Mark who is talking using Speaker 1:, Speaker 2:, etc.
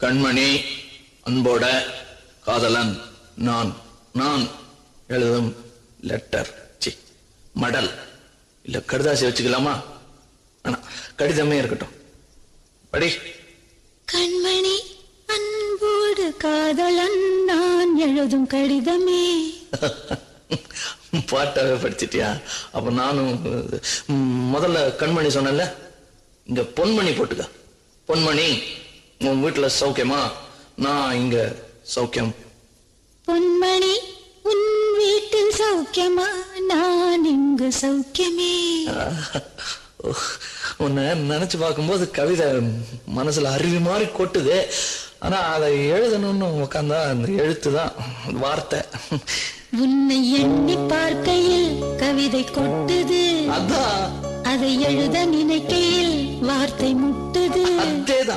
Speaker 1: கண்மணி அன்போட காதலன் நான் நான் எழுதும் லெட்டர் சி மடல். இல்ல கடுதாசி வச்சுக்கலாமா? ஆனா கடிதமே இருக்கட்டும். படி.
Speaker 2: கண்மணி அன்போடு காதலன் நான் எழுதும் கடிதமே.
Speaker 1: பாட்டாவே படிச்சிட்டியா? அப்ப நானும் முதல்ல கண்மணி சொன்னேன்ல? இங்க பொன்மணி போட்டுக்க. பொன்மணி. உன் வீட்டுல சௌக்கியமா? நான் இங்க சௌக்கியம்.
Speaker 2: பொன்மணி உன் வீட்டில் சௌக்கியமா? நான் இங்கு சௌக்கியமே.
Speaker 1: உன்னை நினைச்சு பார்க்கும்போது கவிதை மனசுல அருவி மாதிரி கொட்டுது. ஆனா அதை எழுதணும்னு உட்காந்தா அந்த எழுத்து தான் வார்த்தை.
Speaker 2: உன்னை எண்ணி பார்க்கையில் கவிதை கொட்டுது.
Speaker 1: அதான்.
Speaker 2: அதை எழுத நினைக்கையில் 出
Speaker 1: だ。